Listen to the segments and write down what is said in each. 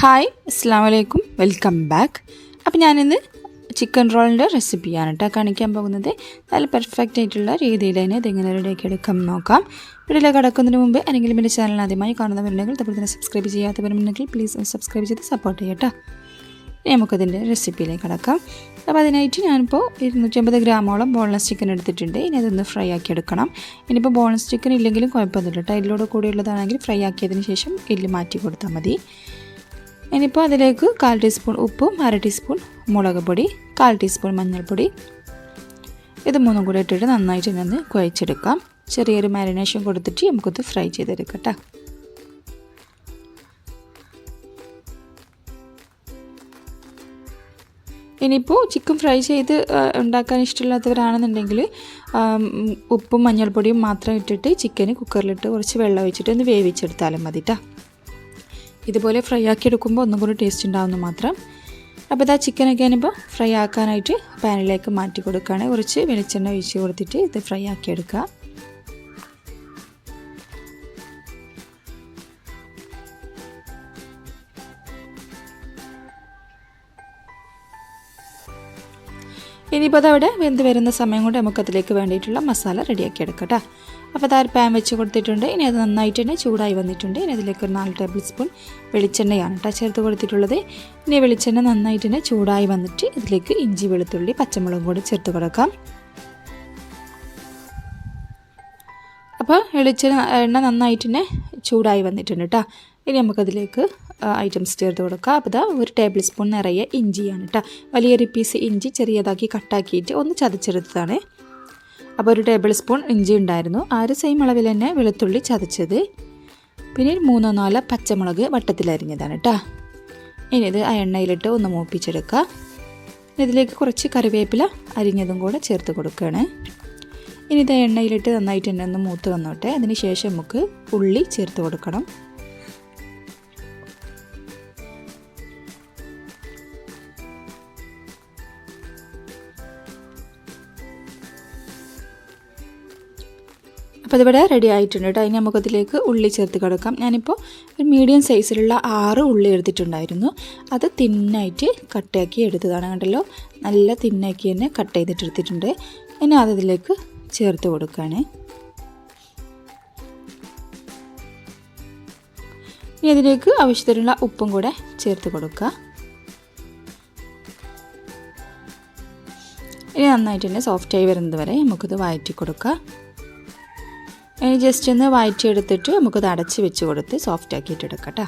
Hi അസ്സാം വലൈക്കും welcome back അപ്പോൾ ഞാനിന്ന് ചിക്കൻ റോളിന്റെ റെസിപ്പിയാണ് കേട്ടോ കാണിക്കാൻ പോകുന്നത്. നല്ല പെർഫെക്റ്റ് ആയിട്ടുള്ള രീതിയിൽ തന്നെ ഇതെങ്ങനെ റെഡിയാക്കി എടുക്കാം നോക്കാം. വീട്ടിലേക്ക് കിടക്കുന്നതിന് മുമ്പ് ആരെങ്കിലും എന്റെ ചാനൽ ആദ്യമായി കാണുന്നവരുണ്ടെങ്കിൽ അതുപോലെ തന്നെ സബ്സ്ക്രൈബ് ചെയ്യാത്തവരുണ്ടെങ്കിൽ പ്ലീസ് സബ്സ്ക്രൈബ് ചെയ്ത് സപ്പോർട്ട് ചെയ്യട്ടോ നമുക്കതിന്റെ റെസിപ്പിയിലേക്ക് കിടക്കാം. അപ്പോൾ അതിനായിട്ട് ഞാനിപ്പോൾ ഇരുന്നൂറ്റമ്പത് ഗ്രാമോളം ബോൺലെസ് ചിക്കൻ എടുത്തിട്ടുണ്ട്. ഇനി അതൊന്ന് ഫ്രൈ ആക്കി എടുക്കണം. ഇനിയിപ്പോൾ ബോൺലെസ് ചിക്കൻ ഇല്ലെങ്കിലും കുഴപ്പമൊന്നുമില്ല കേട്ടോ എല്ലോട് കൂടിയുള്ളതാണെങ്കിൽ ഫ്രൈ ആക്കിയതിന് ശേഷം എല്ല് മാറ്റി കൊടുത്താൽ മതി. ഇനിയിപ്പോൾ അതിലേക്ക് കാൽ ടീസ്പൂൺ ഉപ്പും അര ടീസ്പൂൺ മുളക് പൊടി കാൽ ടീസ്പൂൺ മഞ്ഞൾപ്പൊടി. ഇത് മൂന്നും കൂടി ഇട്ടിട്ട് നന്നായിട്ട് നിന്ന് കുഴച്ചെടുക്കാം. ചെറിയൊരു മാരിനേഷൻ കൊടുത്തിട്ട് നമുക്കത് ഫ്രൈ ചെയ്തെടുക്കാം ഇനിയിപ്പോൾ ചിക്കൻ ഫ്രൈ ചെയ്ത് ഉണ്ടാക്കാൻ ഇഷ്ടമില്ലാത്തവരാണെന്നുണ്ടെങ്കിൽ ഉപ്പും മഞ്ഞൾപ്പൊടിയും മാത്രം ഇട്ടിട്ട് ചിക്കന് കുക്കറിലിട്ട് കുറച്ച് വെള്ളം ഒഴിച്ചിട്ട് ഒന്ന് വേവിച്ചെടുത്താലും മതി കേട്ടോ ഇതുപോലെ ഫ്രൈ ആക്കി എടുക്കുമ്പോൾ ഒന്നും കൂടി ടേസ്റ്റ് ഉണ്ടാവുന്നു മാത്രം. അപ്പോൾ ഇതാ ചിക്കനൊക്കെ ഞാനിപ്പോൾ ഫ്രൈ ആക്കാനായിട്ട് പാനിലേക്ക് മാറ്റി കൊടുക്കുകയാണ്. കുറച്ച് വെളിച്ചെണ്ണ ഒഴിച്ച് കൊടുത്തിട്ട് ഇത് ഫ്രൈ ആക്കി എടുക്കുക ഇനിയിപ്പോൾ അതവിടെ വെന്ത് വരുന്ന സമയം കൊണ്ട് നമുക്കതിലേക്ക് വേണ്ടിയിട്ടുള്ള മസാല റെഡിയാക്കി എടുക്കാം കേട്ടോ. അപ്പോൾ അതാ പാൻ വെച്ച് കൊടുത്തിട്ടുണ്ട്. ഇനി അത് നന്നായിട്ട് തന്നെ ചൂടായി വന്നിട്ടുണ്ട്. ഇനി അതിലേക്ക് ഒരു നാല് ടേബിൾ സ്പൂൺ വെളിച്ചെണ്ണയാണ് കേട്ടോ ചേർത്ത് കൊടുത്തിട്ടുള്ളത്. ഇനി വെളിച്ചെണ്ണ നന്നായിട്ട് തന്നെ ചൂടായി വന്നിട്ട് ഇതിലേക്ക് ഇഞ്ചി വെളുത്തുള്ളി പച്ചമുളകും കൂടി ചേർത്ത് കൊടുക്കാം. അപ്പോൾ വെളിച്ചെണ്ണ എണ്ണ നന്നായിട്ട് തന്നെ ചൂടായി വന്നിട്ടുണ്ട് കേട്ടോ. ഇനി നമുക്കതിലേക്ക് ഐറ്റംസ് ചേർത്ത് കൊടുക്കുക അപ്പോൾ ഇതാ ഒരു ടേബിൾ സ്പൂൺ നിറയെ ഇഞ്ചിയാണ് കേട്ടോ. വലിയൊരു പീസ് ഇഞ്ചി ചെറിയതാക്കി കട്ടാക്കിയിട്ട് ഒന്ന് ചതച്ചെടുത്തതാണ്. അപ്പോൾ ഒരു ടേബിൾ സ്പൂൺ ഇഞ്ചി ഉണ്ടായിരുന്നു. ആ ഒരു സെയിം അളവിൽ തന്നെ വെളുത്തുള്ളി ചതച്ചത്. പിന്നെ മൂന്നോ നാലോ പച്ചമുളക് വട്ടത്തിലരിഞ്ഞതാണ് കേട്ടോ ഇനി ഇത് ആ എണ്ണയിലിട്ട് ഒന്ന് മൂപ്പിച്ചെടുക്കുക. ഇതിലേക്ക് കുറച്ച് കറിവേപ്പില അരിഞ്ഞതും കൂടെ ചേർത്ത് കൊടുക്കുകയാണ്. ഇനി ഇത് എണ്ണയിലിട്ട് നന്നായിട്ട് തന്നെ ഒന്ന് മൂത്ത് വന്നോട്ടെ. അതിന് ശേഷം നമുക്ക് ഉള്ളി ചേർത്ത് കൊടുക്കണം. അപ്പോൾ ഇതിവിടെ റെഡി ആയിട്ടുണ്ട് കേട്ടോ അതിന് നമുക്കതിലേക്ക് ഉള്ളി ചേർത്ത് കിടക്കാം. ഞാനിപ്പോൾ ഒരു മീഡിയം സൈസിലുള്ള ആറ് ഉള്ളി എടുത്തിട്ടുണ്ടായിരുന്നു. അത് തിന്നായിട്ട് കട്ടയാക്കി എടുത്തതാണ് കണ്ടല്ലോ? നല്ല തിന്നാക്കി തന്നെ കട്ട് ചെയ്തിട്ട് എടുത്തിട്ടുണ്ട്. ഇനി അതിലേക്ക് ചേർത്ത് കൊടുക്കുകയാണ് ഇനി അതിലേക്ക് ആവശ്യത്തിനുള്ള ഉപ്പും കൂടെ ചേർത്ത് കൊടുക്കുക ഇനി നന്നായിട്ട് തന്നെ സോഫ്റ്റായി വരുന്നത് വരെ നമുക്കിത് വഴറ്റി കൊടുക്കാം. ഇനി ജസ്റ്റ് ഒന്ന് വഴറ്റിയെടുത്തിട്ട് നമുക്കത് അടച്ച് വെച്ച് കൊടുത്ത് സോഫ്റ്റ് ആക്കിയിട്ട് എടുക്കാം കേട്ടോ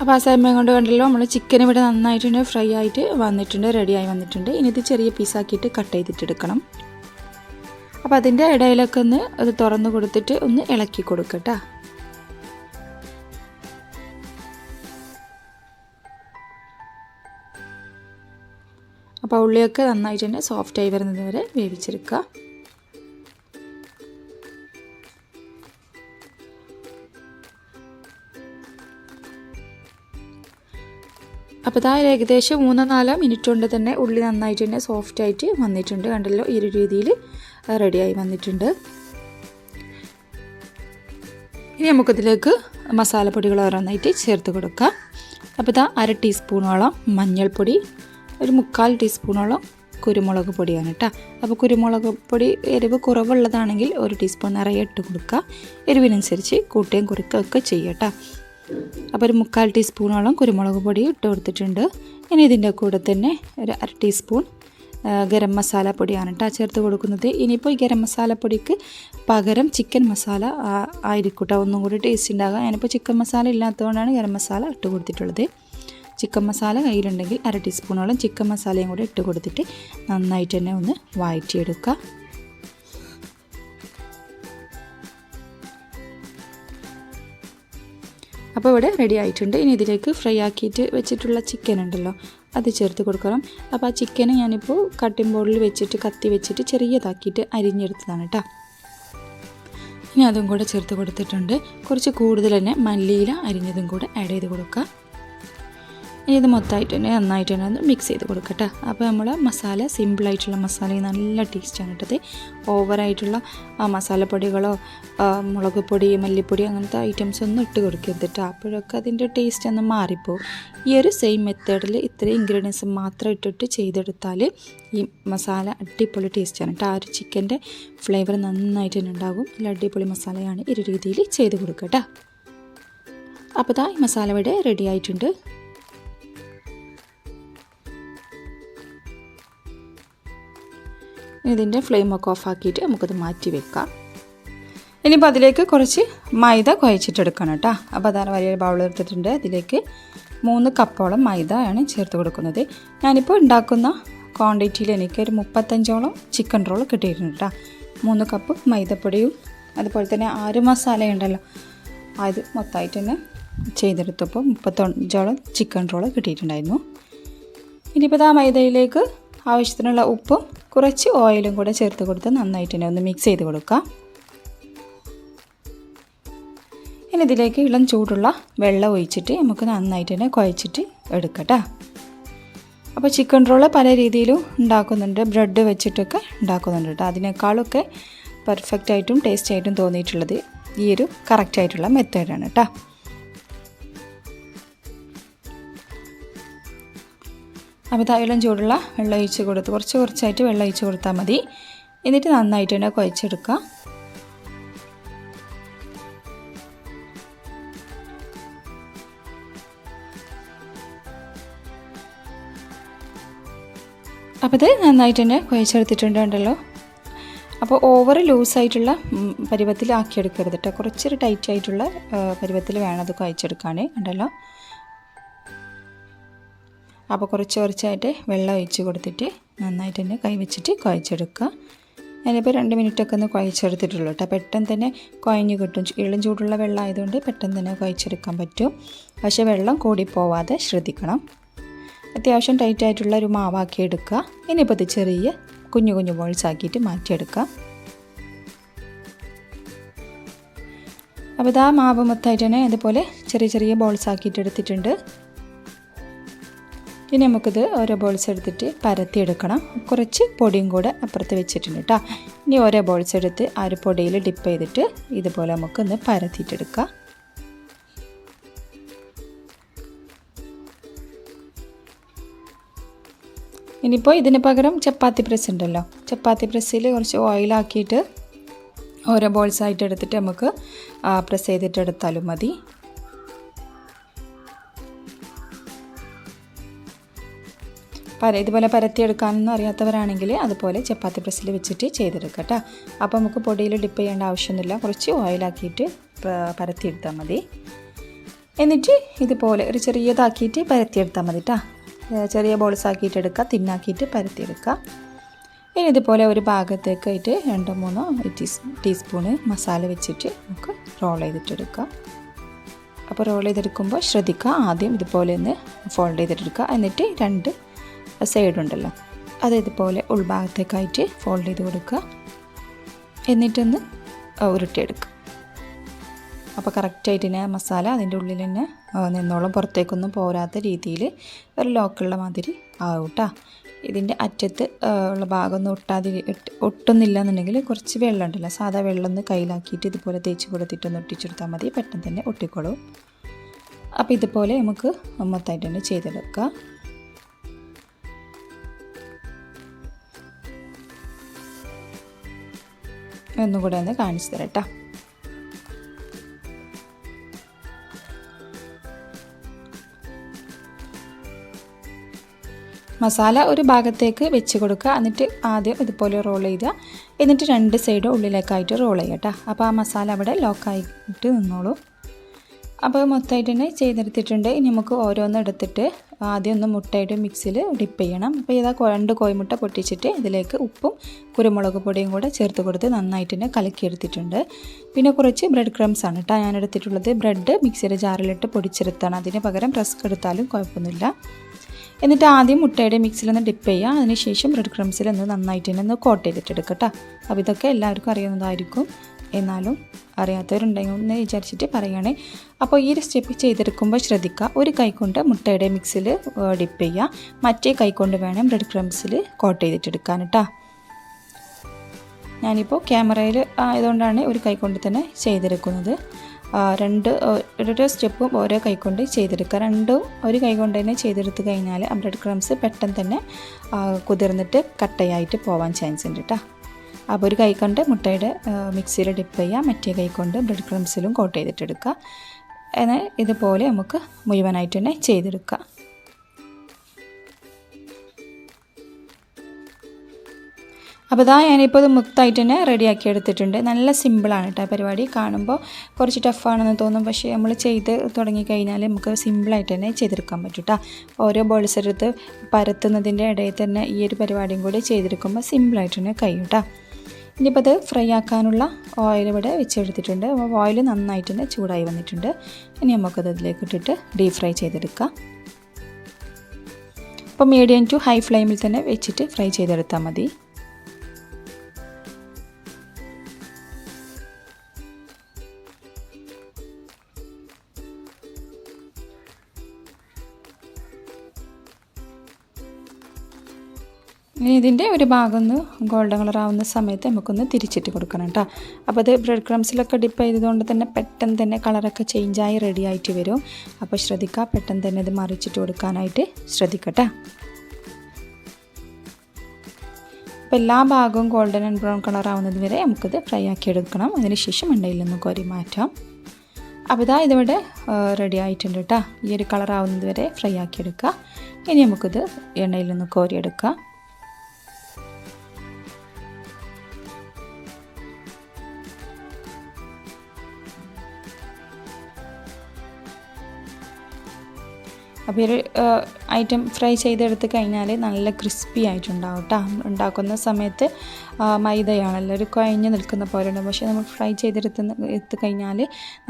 അപ്പോൾ ആ സമയം കൊണ്ട് കണ്ടല്ലോ നമ്മൾ ചിക്കൻ ഇവിടെ നന്നായിട്ടുണ്ട് ഫ്രൈ ആയിട്ട് വന്നിട്ടുണ്ട് റെഡിയായി വന്നിട്ടുണ്ട്. ഇനി ഇത് ചെറിയ പീസാക്കിയിട്ട് കട്ട് ചെയ്തിട്ടെടുക്കണം അപ്പോൾ അതിന്റെ ഇടയിലൊക്കെ ഒന്ന് അത് തുറന്ന് കൊടുത്തിട്ട് ഒന്ന് ഇളക്കി കൊടുക്കട്ടോ. അപ്പോൾ ഉള്ളിയൊക്കെ നന്നായിട്ട് തന്നെ സോഫ്റ്റായി വരുന്നത് വരെ വേവിച്ചെടുക്കുക. അപ്പോൾ ഇതാ ഏകദേശം മൂന്നോ നാലോ മിനിറ്റ് കൊണ്ട് തന്നെ ഉള്ളി നന്നായിട്ട് തന്നെ സോഫ്റ്റ് ആയിട്ട് വന്നിട്ടുണ്ട്. കണ്ടല്ലോ ഈ ഒരു രീതിയിൽ റെഡിയായി വന്നിട്ടുണ്ട്. ഇനി നമുക്കിതിലേക്ക് മസാലപ്പൊടികൾ ഓരോന്നായിട്ട് ചേർത്ത് കൊടുക്കാം. അപ്പോൾ ഇതാ അര ടീസ്പൂണോളം മഞ്ഞൾപ്പൊടി ഒരു മുക്കാൽ ടീസ്പൂണോളം കുരുമുളക് പൊടിയാണ് കേട്ടോ. അപ്പോൾ കുരുമുളക് പൊടി എരിവ് കുറവുള്ളതാണെങ്കിൽ ഒരു ടീസ്പൂൺ നിറയെ ഇട്ട് കൊടുക്കുക. എരിവിനനുസരിച്ച് കൂട്ടുകയും കുറിക്കുകയൊക്കെ ചെയ്യുക കേട്ടോ. അപ്പോൾ ഒരു മുക്കാൽ ടീസ്പൂണോളം കുരുമുളക് പൊടി ഇട്ട് കൊടുത്തിട്ടുണ്ട്. ഇനി ഇതിന്റെ കൂടെ തന്നെ ഒരു അര ടീസ്പൂൺ ഗരം മസാല പൊടിയാണ് കേട്ടോ ചേർത്ത് കൊടുക്കുന്നത്. ഇനിയിപ്പോൾ ഈ ഗരം മസാല പൊടിക്ക് പകരം ചിക്കൻ മസാല ആയിരിക്കും കേട്ടോ. ഒന്നും കൂടി ടേസ്റ്റ് ഉണ്ടാകുക ഞാനിപ്പോൾ ചിക്കൻ മസാല ഇല്ലാത്തതുകൊണ്ടാണ് ഗരം മസാല ഇട്ട് കൊടുത്തിട്ടുള്ളത്. ചിക്കൻ മസാല കയ്യിലുണ്ടെങ്കിൽ അര ടീസ്പൂണോളം ചിക്കൻ മസാലയും കൂടെ ഇട്ട് കൊടുത്തിട്ട് നന്നായിട്ട് തന്നെ ഒന്ന് വഴറ്റിയെടുക്കുക. അപ്പോൾ ഇവിടെ റെഡി ആയിട്ടുണ്ട്. ഇനി ഇതിലേക്ക് ഫ്രൈ ആക്കിയിട്ട് വെച്ചിട്ടുള്ള ചിക്കൻ ഉണ്ടല്ലോ അത് ചേർത്ത് കൊടുക്കണം. അപ്പോൾ ആ ചിക്കന് ഞാനിപ്പോൾ കട്ടിംഗ് ബോർഡിൽ വെച്ചിട്ട് കത്തി വെച്ചിട്ട് ചെറിയതാക്കിയിട്ട് അരിഞ്ഞെടുത്തതാണ് കേട്ടോ. ഇനി അതും കൂടെ ചേർത്ത് കൊടുത്തിട്ടുണ്ട്. കുറച്ച് കൂടുതൽ തന്നെ മല്ലിയില അരിഞ്ഞതും കൂടെ ആഡ് ചെയ്ത് കൊടുക്കുക. ഇനി ഇത് മൊത്തമായിട്ട് തന്നെ നന്നായിട്ട് തന്നെ ഒന്ന് മിക്സ് ചെയ്ത് കൊടുക്കട്ടെ. അപ്പോൾ നമ്മൾ മസാല സിമ്പിളായിട്ടുള്ള മസാല നല്ല ടേസ്റ്റാണ് കേട്ടത്. ഓവറായിട്ടുള്ള മസാലപ്പൊടികളോ മുളക് പൊടി മല്ലിപ്പൊടി അങ്ങനത്തെ ഐറ്റംസ് ഒന്നും ഇട്ട് കൊടുക്കരുത് അപ്പോഴൊക്കെ അതിന്റെ ടേസ്റ്റ് ഒന്ന് മാറിപ്പോവും. ഈ ഒരു സെയിം മെത്തേഡിൽ ഇത്രയും ഇൻഗ്രീഡിയൻസ് മാത്രം ഇട്ടിട്ട് ചെയ്തെടുത്താൽ ഈ മസാല അടിപൊളി ടേസ്റ്റാണ് കേട്ടോ. ആ ഒരു ചിക്കന്റെ ഫ്ലേവർ നന്നായിട്ട് തന്നെ ഉണ്ടാകും. നല്ല അടിപൊളി മസാലയാണ് ഈ രീതിയിൽ ചെയ്ത് കൊടുക്കട്ടെ കേട്ടോ. അപ്പോൾ ഈ മസാല ഇവിടെ റെഡി ആയിട്ടുണ്ട്. ഇതിന്റെ ഫ്ലെയിമൊക്കെ ഓഫാക്കിയിട്ട് നമുക്കത് മാറ്റി വെക്കാം. ഇനിയിപ്പോൾ അതിലേക്ക് കുറച്ച് മൈദ കുഴച്ചിട്ടെടുക്കണം കേട്ടോ. അപ്പോൾ അതാണ് വലിയൊരു ബൗൾ എടുത്തിട്ടുണ്ട്. അതിലേക്ക് മൂന്ന് കപ്പോളം മൈദ ആണ് ചേർത്ത് കൊടുക്കുന്നത്. ഞാനിപ്പോൾ ഉണ്ടാക്കുന്ന ക്വാണ്ടിറ്റിയിൽ എനിക്ക് ഒരു മുപ്പത്തഞ്ചോളം ചിക്കൻ റോൾ കിട്ടിയിട്ടുണ്ട് കേട്ടോ. മൂന്ന് കപ്പ് മൈദപ്പൊടിയും അതുപോലെ തന്നെ ആറ് മസാലയുണ്ടല്ലോ അത് മൊത്തമായിട്ട് തന്നെ ചെയ്തെടുത്തപ്പോൾ മുപ്പത്തഞ്ചോളം ചിക്കൻ റോൾ കിട്ടിയിട്ടുണ്ടായിരുന്നു. ഇനിയിപ്പോൾ ആ മൈദയിലേക്ക് ആവശ്യത്തിനുള്ള ഉപ്പും കുറച്ച് ഓയിലും കൂടെ ചേർത്ത് കൊടുത്ത് നന്നായിട്ട് തന്നെ ഒന്ന് മിക്സ് ചെയ്ത് കൊടുക്കുക ഇനി ഇതിലേക്ക് ഇളം ചൂടുള്ള വെള്ളം ഒഴിച്ചിട്ട് നമുക്ക് നന്നായിട്ട് തന്നെ കുഴച്ചിട്ട് എടുക്കട്ടെ. അപ്പോൾ ചിക്കൻ റോൾ പല രീതിയിലും ഉണ്ടാക്കുന്നുണ്ട്. ബ്രെഡ് വെച്ചിട്ടൊക്കെ ഉണ്ടാക്കുന്നുണ്ട് കേട്ടോ. അതിനേക്കാളൊക്കെ പെർഫെക്റ്റായിട്ടും ടേസ്റ്റായിട്ടും തോന്നിയിട്ടുള്ളത് ഈ ഒരു കറക്റ്റായിട്ടുള്ള മെത്തേഡാണ് കേട്ടോ. തൈലം ചൂടുള്ള വെള്ളം ഒഴിച്ച് കൊടുത്ത് കുറച്ച് കുറച്ചായിട്ട് വെള്ളം ഒഴിച്ച് കൊടുത്താൽ മതി. എന്നിട്ട് നന്നായിട്ട് തന്നെ കുഴച്ചെടുക്കുക. അപ്പോൾ ഇത് നന്നായിട്ട് തന്നെ കുഴച്ചെടുത്തിട്ടുണ്ടല്ലോ അപ്പോൾ ഓവർ ലൂസായിട്ടുള്ള പരുവത്തിൽ ആക്കിയെടുക്കരുത് കേട്ടോ. കുറച്ചൊരു ടൈറ്റ് ആയിട്ടുള്ള പരുവത്തിൽ വേണം അത് കുഴച്ചെടുക്കാൻ ഉണ്ടല്ലോ അപ്പോൾ കുറച്ച് കുറച്ചായിട്ട് വെള്ളം ഒഴിച്ച് കൊടുത്തിട്ട് നന്നായിട്ട് തന്നെ കൈ വെച്ചിട്ട് കുഴച്ചെടുക്കുക. ഞാനിപ്പോൾ രണ്ട് മിനിറ്റൊക്കെ ഒന്ന് കുഴച്ചെടുത്തിട്ടുള്ളൂ കേട്ടോ. പെട്ടെന്ന് തന്നെ കുഴഞ്ഞ് കിട്ടും. ഇളം ചൂടുള്ള വെള്ളം ആയതുകൊണ്ട് പെട്ടെന്ന് തന്നെ കുഴച്ചെടുക്കാൻ പറ്റും. പക്ഷേ വെള്ളം കൂടിപ്പോവാതെ ശ്രദ്ധിക്കണം. അത്യാവശ്യം ടൈറ്റ് ആയിട്ടുള്ള ഒരു മാവാക്കി എടുക്കുക. ഇനിയിപ്പോൾ ഇത് ചെറിയ കുഞ്ഞു കുഞ്ഞു ബോൾസ് ആക്കിയിട്ട് മാറ്റിയെടുക്കുക അപ്പോൾ ഇതാ മാവ് മൊത്തമായിട്ട് തന്നെ അതുപോലെ ചെറിയ ചെറിയ ബോൾസ് ആക്കിയിട്ട് എടുത്തിട്ടുണ്ട്. ഇനി നമുക്കിത് ഓരോ ബോൾസ് എടുത്തിട്ട് പരത്തി എടുക്കണം കുറച്ച് പൊടിയും കൂടെ അപ്പുറത്ത് വെച്ചിട്ടുണ്ട് കേട്ടോ ഇനി ഓരോ ബോൾസ് എടുത്ത് ആ ഒരു പൊടിയിൽ ഡിപ്പ് ചെയ്തിട്ട് ഇതുപോലെ നമുക്കൊന്ന് പരത്തിയിട്ടെടുക്കാം. ഇനിയിപ്പോൾ ഇതിന് പകരം ചപ്പാത്തി പ്രസ് ഉണ്ടല്ലോ. ചപ്പാത്തി പ്രസ്സിൽ കുറച്ച് ഓയിലാക്കിയിട്ട് ഓരോ ബോൾസായിട്ട് എടുത്തിട്ട് നമുക്ക് പ്രസ് ചെയ്തിട്ട് എടുത്താലും മതി. പര ഇതുപോലെ പരത്തിയെടുക്കാനൊന്നും അറിയാത്തവരാണെങ്കിൽ അതുപോലെ ചപ്പാത്തി പ്രസ്സിൽ വെച്ചിട്ട് ചെയ്തെടുക്കുക കേട്ടോ അപ്പോൾ നമുക്ക് പൊടിയിൽ ഡിപ്പ് ചെയ്യേണ്ട ആവശ്യമൊന്നുമില്ല. കുറച്ച് ഓയിലാക്കിയിട്ട് പരത്തിയെടുത്താൽ മതി. എന്നിട്ട് ഇതുപോലെ ഒരു ചെറിയതാക്കിയിട്ട് പരത്തിയെടുത്താൽ മതി കേട്ടോ ചെറിയ ബോൾസ് ആക്കിയിട്ട് എടുക്കുക തിന്നാക്കിയിട്ട് പരത്തിയെടുക്കുക. ഇനി ഇതുപോലെ ഒരു ഭാഗത്തേക്കായിട്ട് രണ്ടോ മൂന്നോ ടീസ് ടീസ്പൂണ് മസാല വെച്ചിട്ട് നമുക്ക് റോൾ ചെയ്തിട്ടെടുക്കാം. അപ്പോൾ റോൾ ചെയ്തെടുക്കുമ്പോൾ ശ്രദ്ധിക്കുക. ആദ്യം ഇതുപോലെ ഒന്ന് ഫോൾഡ് ചെയ്തിട്ടെടുക്കുക. എന്നിട്ട് രണ്ട് സൈഡുണ്ടല്ലോ അത് ഇതുപോലെ ഉൾഭാഗത്തേക്കായിട്ട് ഫോൾഡ് ചെയ്ത് കൊടുക്കുക. എന്നിട്ടൊന്ന് ഉരുട്ടിയെടുക്കുക. അപ്പോൾ കറക്റ്റായിട്ട് തന്നെ മസാല അതിന്റെ ഉള്ളിൽ തന്നെ നിന്നോളം പുറത്തേക്കൊന്നും പോരാത്ത രീതിയിൽ ഒരു ലോക്കുള്ള മാതിരി ആവും കേട്ടോ ഇതിന്റെ അറ്റത്ത് ഉള്ള ഭാഗമൊന്നും ഒട്ടാതി ഒട്ടുന്നില്ല എന്നുണ്ടെങ്കിൽ കുറച്ച് വെള്ളം ഉണ്ടല്ലോ. സാധാ വെള്ളം ഒന്ന് കയ്യിലാക്കിയിട്ട് ഇതുപോലെ തേച്ച് കൊടുത്തിട്ടൊന്ന് ഒട്ടിച്ചെടുത്താൽ മതി. പെട്ടെന്ന് തന്നെ ഒട്ടിക്കോളും. അപ്പോൾ ഇതുപോലെ നമുക്ക് മൊത്തമായിട്ട് തന്നെ ചെയ്തെടുക്കുക ഒന്നുകൂടെ ഒന്ന് കാണിച്ചു തരാം കേട്ടോ മസാല ഒരു ഭാഗത്തേക്ക് വെച്ച് കൊടുക്കുക. എന്നിട്ട് ആദ്യം ഇതുപോലെ റോൾ ചെയ്യുക. എന്നിട്ട് രണ്ട് സൈഡ് ഉള്ളിലേക്കായിട്ട് റോൾ ചെയ്യുക കേട്ടോ അപ്പോൾ ആ മസാല അവിടെ ലോക്കായിട്ട് നിന്നോളൂ. അപ്പോൾ മൊത്തമായിട്ട് തന്നെ ചെയ്തെടുത്തിട്ടുണ്ട്. ഇനി നമുക്ക് ഓരോന്ന് എടുത്തിട്ട് ആദ്യം ഒന്ന് മുട്ടയിട്ട് മിക്സിൽ ഡിപ്പ് ചെയ്യണം. അപ്പോൾ ഇതാ രണ്ട് കോയിമുട്ട പൊട്ടിച്ചിട്ട് ഇതിലേക്ക് ഉപ്പും കുരുമുളക് പൊടിയും കൂടെ ചേർത്ത് കൊടുത്ത് നന്നായിട്ട് തന്നെ കലക്കിയെടുത്തിട്ടുണ്ട്. പിന്നെ കുറച്ച് ബ്രെഡ് ക്രംസ് ആണ് കേട്ടോ ഞാൻ എടുത്തിട്ടുള്ളത്. ബ്രെഡ് മിക്സിയുടെ ജാറിലിട്ട് പൊടിച്ചെടുത്താണ്. അതിന് പകരം റസ്ക് എടുത്താലും കുഴപ്പമൊന്നുമില്ല. എന്നിട്ട് ആദ്യം മുട്ടയുടെ മിക്സിലൊന്ന് ഡിപ്പ് ചെയ്യുക. അതിനുശേഷം ബ്രെഡ് ക്രംസിൽ ഒന്ന് നന്നായിട്ട് തന്നെ ഒന്ന് കോട്ട് ചെയ്തിട്ട് എടുക്കട്ടോ അപ്പോൾ ഇതൊക്കെ എല്ലാവർക്കും അറിയുന്നതായിരിക്കും. എന്നാലും അറിയാത്തവരുണ്ടെങ്കിൽ എന്ന് വിചാരിച്ചിട്ട് പറയുകയാണേ അപ്പോൾ ഈ ഒരു സ്റ്റെപ്പ് ചെയ്തെടുക്കുമ്പോൾ ശ്രദ്ധിക്കുക ഒരു കൈ കൊണ്ട് മുട്ടയുടെ മിക്സിൽ ഡിപ്പ് ചെയ്യുക. മറ്റേ കൈ കൊണ്ട് വേണം ബ്രെഡ് ക്രംസിൽ കോട്ട് ചെയ്തിട്ടെടുക്കാൻ കേട്ടോ ഞാനിപ്പോൾ ക്യാമറയിൽ ആയതുകൊണ്ടാണ് ഒരു കൈ കൊണ്ട് തന്നെ ചെയ്തെടുക്കുന്നത്. രണ്ട് ഓരോ സ്റ്റെപ്പും ഓരോ കൈ കൊണ്ട് ചെയ്തെടുക്കുക. രണ്ടും ഒരു കൈ കൊണ്ട് തന്നെ ചെയ്തെടുത്ത് കഴിഞ്ഞാൽ ബ്രെഡ് ക്രംസ് പെട്ടെന്ന് തന്നെ കുതിർന്നിട്ട് കട്ടയായിട്ട് പോവാൻ ചാൻസ് ഉണ്ട് കേട്ടോ അപ്പോൾ ഒരു കൈ കൊണ്ട് മുട്ടയുടെ മിക്സിയിൽ ഡിപ്പ് ചെയ്യുക മറ്റേ കൈ കൊണ്ട് ബ്രെഡ് ക്രംസിലും കോട്ട് ചെയ്തിട്ടെടുക്കുക. എന്നാൽ ഇതുപോലെ നമുക്ക് മുഴുവനായിട്ട് തന്നെ ചെയ്തെടുക്കാം അപ്പോൾ ഇതാ ഞാനിപ്പോൾ ഇത് മുത്തായിട്ട് തന്നെ റെഡിയാക്കി എടുത്തിട്ടുണ്ട്. നല്ല സിമ്പിളാണ് കേട്ടോ പരിപാടി. കാണുമ്പോൾ കുറച്ച് ടഫാണെന്ന് തോന്നും. പക്ഷേ നമ്മൾ ചെയ്ത് തുടങ്ങിക്കഴിഞ്ഞാൽ നമുക്ക് സിമ്പിളായിട്ട് തന്നെ ചെയ്തെടുക്കാൻ പറ്റും കേട്ടോ. ഓരോ ബോൾസ് എടുത്ത് പരത്തുന്നതിന്റെ ഇടയിൽ തന്നെ ഈ ഒരു പരിപാടിയും കൂടി ചെയ്തെടുക്കുമ്പോൾ സിമ്പിളായിട്ട് തന്നെ കഴിയും കേട്ടോ. ഇനിയിപ്പോൾ അത് ഫ്രൈ ആക്കാനുള്ള ഓയിൽ ഇവിടെ വെച്ചെടുത്തിട്ടുണ്ട്. അപ്പോൾ ഓയിൽ നന്നായിട്ട് തന്നെ ചൂടായി വന്നിട്ടുണ്ട്. ഇനി നമുക്കത് അതിലേക്ക് ഇട്ടിട്ട് ഡീപ് ഫ്രൈ ചെയ്തെടുക്കാം. അപ്പോൾ മീഡിയം ടു ഹൈ ഫ്ലെയിമിൽ തന്നെ വെച്ചിട്ട് ഫ്രൈ ചെയ്തെടുത്താൽ മതി. ഇനി ഇതിന്റെ ഒരു ഭാഗം ഒന്ന് ഗോൾഡൻ കളർ ആവുന്ന സമയത്ത് നമുക്കൊന്ന് തിരിച്ചിട്ട് കൊടുക്കണം കേട്ടോ അപ്പോൾ അത് ബ്രെഡ് ക്രംസിലൊക്കെ ഡിപ്പ് ചെയ്തതുകൊണ്ട് തന്നെ പെട്ടെന്ന് തന്നെ കളറൊക്കെ ചേഞ്ചായി റെഡി ആയിട്ട് വരും. അപ്പോൾ ശ്രദ്ധിക്കുക പെട്ടെന്ന് തന്നെ ഇത് മറിച്ചിട്ട് കൊടുക്കാനായിട്ട് ശ്രദ്ധിക്കട്ടെ അപ്പോൾ എല്ലാ ഭാഗവും ഗോൾഡൻ ആൻഡ് ബ്രൗൺ കളർ ആവുന്നത് വരെ നമുക്കിത് ഫ്രൈ ആക്കി എടുക്കണം. അതിനുശേഷം എണ്ണയിൽ നിന്ന് കോരി മാറ്റാം. അപ്പോൾ ഇതാ ഇതിവിടെ റെഡി ആയിട്ടുണ്ട് കേട്ടോ ഈ ഒരു കളർ ആവുന്നത് വരെ ഫ്രൈ ആക്കി എടുക്കുക ഇനി നമുക്കിത് എണ്ണയിൽ നിന്ന് കോരിയെടുക്കാം. അപ്പോൾ ഒരു ഐറ്റം ഫ്രൈ ചെയ്തെടുത്ത് കഴിഞ്ഞാൽ നല്ല ക്രിസ്പി ആയിട്ടുണ്ടാവും കേട്ടോ ഉണ്ടാക്കുന്ന സമയത്ത് മൈദയാണല്ലോ ഒരു കുഴഞ്ഞ് നിൽക്കുന്ന പോലെ ഉണ്ടാവും പക്ഷേ നമ്മൾ ഫ്രൈ ചെയ്തെടുത്ത് എടുത്ത് കഴിഞ്ഞാൽ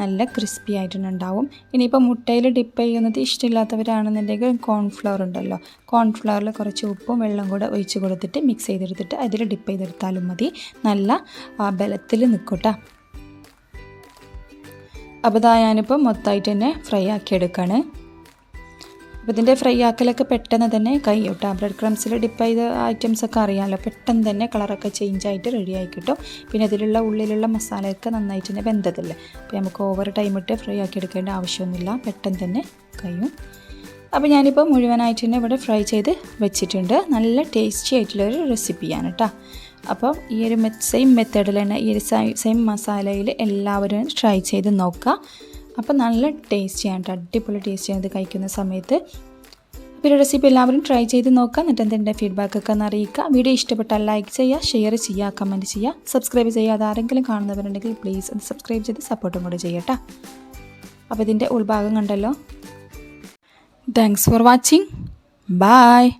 നല്ല ക്രിസ്പി ആയിട്ടുണ്ടാവും. ഇനിയിപ്പോൾ മുട്ടയിൽ ഡിപ്പ് ചെയ്യുന്നത് ഇഷ്ടമില്ലാത്തവരാണെന്നുണ്ടെങ്കിൽ കോൺഫ്ലവർ ഉണ്ടല്ലോ. കോൺഫ്ലവറിൽ കുറച്ച് ഉപ്പും വെള്ളം കൂടെ ഒഴിച്ച് കൊടുത്തിട്ട് മിക്സ് ചെയ്തെടുത്തിട്ട് അതിൽ ഡിപ്പ് ചെയ്തെടുത്താലും മതി. നല്ല ബലത്തിൽ നിൽക്കും കേട്ടോ അപ്പോൾ ഇതാ ഞാനിപ്പോൾ മൊത്തമായിട്ട് തന്നെ ഫ്രൈ ആക്കി എടുക്കുകയാണ് അപ്പോൾ ഇതിന്റെ ഫ്രൈ ആക്കലൊക്കെ പെട്ടെന്ന് തന്നെ കഴിയും കേട്ടോ. ബ്രെഡ് ക്രംസിൽ ഡിപ്പ് ചെയ്ത ഐറ്റംസ് ഒക്കെ അറിയാമല്ലോ പെട്ടെന്ന് തന്നെ കളറൊക്കെ ചേഞ്ച് ആയിട്ട് റെഡി ആയി കിട്ടും. പിന്നെ ഇതിലുള്ള ഉള്ളിലുള്ള മസാലയൊക്കെ നന്നായിട്ട് തന്നെ വെന്തതല്ലേ. അപ്പോൾ നമുക്ക് ഓവർ ടൈം ഇട്ട് ഫ്രൈ ആക്കി എടുക്കേണ്ട ആവശ്യമൊന്നുമില്ല. പെട്ടെന്ന് തന്നെ കഴിയും. അപ്പോൾ ഞാനിപ്പോൾ മുഴുവനായിട്ട് തന്നെ ഇവിടെ ഫ്രൈ ചെയ്ത് വെച്ചിട്ടുണ്ട്. നല്ല ടേസ്റ്റി ആയിട്ടുള്ളൊരു റെസിപ്പിയാണ് കേട്ടോ അപ്പോൾ ഈ ഒരു സെയിം മെത്തേഡിൽ തന്നെ ഈ ഒരു സെയിം മസാലയിൽ എല്ലാവരും ട്രൈ ചെയ്ത് നോക്കുക അപ്പോൾ നല്ല ടേസ്റ്റിയാണ് കേട്ടോ. അടിപൊളി ടേസ്റ്റിയാണ് ഇത് കഴിക്കുന്ന സമയത്ത്. അപ്പോൾ ഈ റെസിപ്പി എല്ലാവരും ട്രൈ ചെയ്ത് നോക്കുക. എന്നിട്ട് എന്തെന്റെ ഫീഡ്ബാക്ക് ഒക്കെ ഒന്ന് അറിയിക്കുക. വീഡിയോ ഇഷ്ടപ്പെട്ടാൽ ലൈക്ക് ചെയ്യുക ഷെയർ ചെയ്യുക കമന്റ് ചെയ്യുക. സബ്സ്ക്രൈബ് ചെയ്യുക അതാരെങ്കിലും കാണുന്നവരുണ്ടെങ്കിൽ പ്ലീസ് അത് സബ്സ്ക്രൈബ് ചെയ്ത് സപ്പോർട്ടും കൂടെ ചെയ്യട്ടോ അപ്പോൾ ഇതിന്റെ ഉൾഭാഗം കണ്ടല്ലോ. Thanks for watching bye